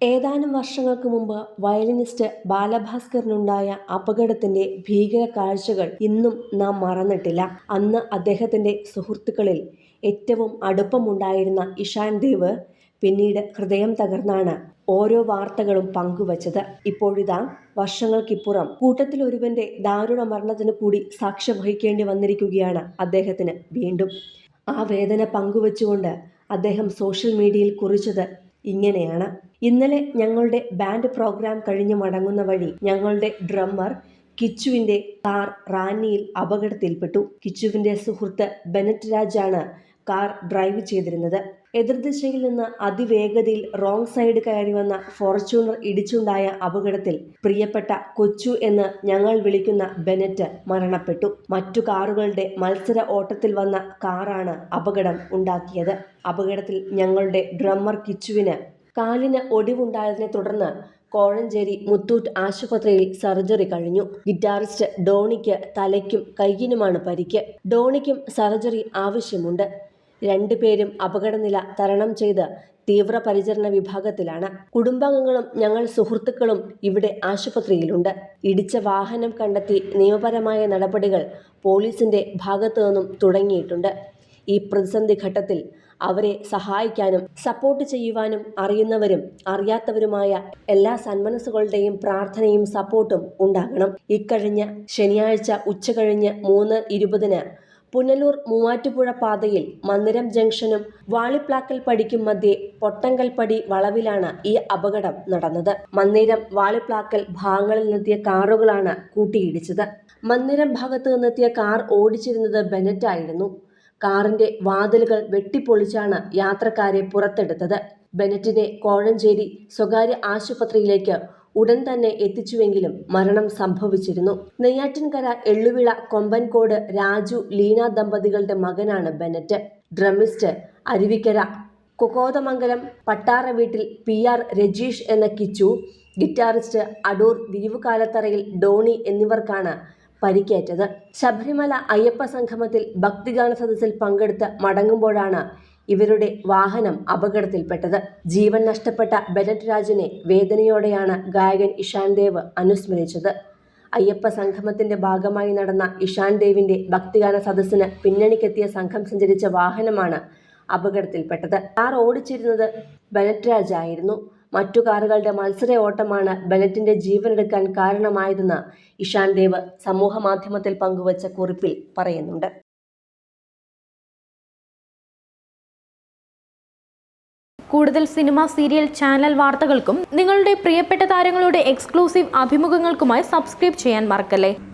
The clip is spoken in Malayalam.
ഏതാനും വർഷങ്ങൾക്ക് മുമ്പ് വയലിനിസ്റ്റ് ബാലഭാസ്കറിനുണ്ടായ അപകടത്തിന്റെ ഭീകര കാഴ്ചകൾ ഇന്നും നാം മറന്നിട്ടില്ല. അന്ന് അദ്ദേഹത്തിന്റെ സുഹൃത്തുക്കളിൽ ഏറ്റവും അടുപ്പമുണ്ടായിരുന്ന ഇഷാൻ ദേവ് പിന്നീട് ഹൃദയം തകർന്നാണ് ഓരോ വാർത്തകളും പങ്കുവച്ചത്. ഇപ്പോഴിതാ വർഷങ്ങൾക്കിപ്പുറം കൂട്ടത്തിൽ ഒരുവന്റെ ദാരുണ മരണത്തിന് കൂടി സാക്ഷ്യം വഹിക്കേണ്ടി വന്നിരിക്കുകയാണ് അദ്ദേഹത്തിന് വീണ്ടും. ആ വേദന പങ്കുവച്ചുകൊണ്ട് അദ്ദേഹം സോഷ്യൽ മീഡിയയിൽ കുറിച്ചത് ഇങ്ങനെയാണ്. ഇന്നലെ ഞങ്ങളുടെ ബാൻഡ് പ്രോഗ്രാം കഴിഞ്ഞ് മടങ്ങുന്ന വഴി ഞങ്ങളുടെ ഡ്രമ്മർ കിച്ചുവിന്റെ കാർ റാന്നിയിൽ അപകടത്തിൽപ്പെട്ടു. കിച്ചുവിന്റെ സുഹൃത്ത് ബെനറ്റ് രാജാണ് കാർ ഡ്രൈവ് ചെയ്തിരുന്നത്. എതിർദിശയിൽ നിന്ന് അതിവേഗതയിൽ റോങ് സൈഡ് കയറി വന്ന ഫോർച്യൂണർ ഇടിച്ചുണ്ടായ അപകടത്തിൽ പ്രിയപ്പെട്ട കൊച്ചു എന്ന് ഞങ്ങൾ വിളിക്കുന്ന ബെനറ്റ് മരണപ്പെട്ടു. മറ്റു കാറുകളുടെ മത്സര ഓട്ടത്തിൽ വന്ന കാറാണ് അപകടം ഉണ്ടാക്കിയത്. അപകടത്തിൽ ഞങ്ങളുടെ ഡ്രമ്മർ കിച്ചുവിന് കാലിന് ഒടിവുണ്ടായതിനെ തുടർന്ന് കോഴഞ്ചേരി മുത്തൂറ്റ് ആശുപത്രിയിൽ സർജറി കഴിഞ്ഞു. ഗിറ്റാറിസ്റ്റ് ഡോണിക്ക് തലയ്ക്കും കൈയിനുമാണ് പരിക്ക്. ഡോണിക്കും സർജറി ആവശ്യമുണ്ട്. രണ്ടുപേരും അപകടനില തരണം ചെയ്ത് തീവ്രപരിചരണ വിഭാഗത്തിലാണ്. കുടുംബാംഗങ്ങളും ഞങ്ങൾ സുഹൃത്തുക്കളും ഇവിടെ ആശുപത്രിയിലുണ്ട്. ഇടിച്ച വാഹനം കണ്ടെത്തി നിയമപരമായ നടപടികൾ പോലീസിന്റെ ഭാഗത്തു നിന്നും തുടങ്ങിയിട്ടുണ്ട്. ഈ പ്രതിസന്ധി ഘട്ടത്തിൽ അവരെ സഹായിക്കാനും സപ്പോർട്ട് ചെയ്യുവാനും അറിയുന്നവരും അറിയാത്തവരുമായ എല്ലാ സന്മനസ്സുകളുടെയും പ്രാർത്ഥനയും സപ്പോർട്ടും ഉണ്ടാകണം. ഇക്കഴിഞ്ഞ ശനിയാഴ്ച ഉച്ച ഉച്ചകഴിഞ്ഞ് മൂന്ന് ഇരുപതിന് പുനലൂർ മൂവാറ്റുപുഴ പാതയിൽ മന്ദിരം ജംഗ്ഷനും വാളിപ്ലാക്കൽ പടിക്കും മധ്യേ പൊട്ടങ്കൽപ്പടി വളവിലാണ് ഈ അപകടം നടന്നത്. മന്ദിരം വാളിപ്ലാക്കൽ ഭാഗങ്ങളിൽ നിന്നെത്തിയ കാറുകളാണ് കൂട്ടിയിടിച്ചത്. മന്ദിരം ഭാഗത്ത് നിന്നെത്തിയ കാർ ഓടിച്ചിരുന്നത് ബെനറ്റായിരുന്നു. കാറിന്റെ വാതിലുകൾ വെട്ടിപ്പൊളിച്ചാണ് യാത്രക്കാരെ പുറത്തെടുത്തത്. ബെനറ്റിനെ കോഴഞ്ചേരി സ്വകാര്യ ആശുപത്രിയിലേക്ക് ഉടൻ തന്നെ എത്തിച്ചുവെങ്കിലും മരണം സംഭവിച്ചിരുന്നു. നെയ്യാറ്റിൻകര എള്ളുവിള കൊമ്പൻകോട് രാജു ലീന ദമ്പതികളുടെ മകനാണ് ബെനറ്റ്. ഡ്രമിസ്റ്റ് അരുവിക്കര കൊക്കോതമംഗലം പട്ടാറ വീട്ടിൽ പി ആർ രജീഷ് എന്ന കിച്ചു ഗിറ്റാറിസ്റ്റ് അടൂർ വിരിവുകാലത്തറയിൽ ഡോണി എന്നിവർക്കാണ് പരിക്കേറ്റത്. ശബരിമല അയ്യപ്പ സംഗമത്തിൽ ഭക്തിഗാന സദസ്സിൽ പങ്കെടുത്ത് മടങ്ങുമ്പോഴാണ് ഇവരുടെ വാഹനം അപകടത്തിൽപ്പെട്ടത്. ജീവൻ നഷ്ടപ്പെട്ട ബെനറ്റ് രാജിനെ വേദനയോടെയാണ് ഗായകൻ ഇഷാൻ ദേവ് അനുസ്മരിച്ചത്. അയ്യപ്പ സംഗമത്തിന്റെ ഭാഗമായി നടന്ന ഇഷാൻ ദേവിന്റെ ഭക്തിഗാന സദസ്സിന് പിന്നണിക്കെത്തിയ സംഘം സഞ്ചരിച്ച വാഹനമാണ് അപകടത്തിൽപ്പെട്ടത്. കാർ ഓടിച്ചിരുന്നത് ബെനറ്റ് രാജായിരുന്നു. മറ്റു കാറുകളുടെ മത്സര ഓട്ടമാണ് ബെനറ്റിന്റെ ജീവനെടുക്കാൻ കാരണമായതെന്ന് ഇഷാൻ ദേവ് സമൂഹ മാധ്യമത്തിൽ പങ്കുവച്ച കുറിപ്പിൽ പറയുന്നുണ്ട്. കൂടുതൽ സിനിമ സീരിയൽ ചാനൽ വാർത്തകൾക്കും നിങ്ങളുടെ പ്രിയപ്പെട്ട താരങ്ങളുടെ എക്സ്ക്ലൂസീവ് അഭിമുഖങ്ങൾക്കുമായി സബ്സ്ക്രൈബ് ചെയ്യാൻ മറക്കല്ലേ?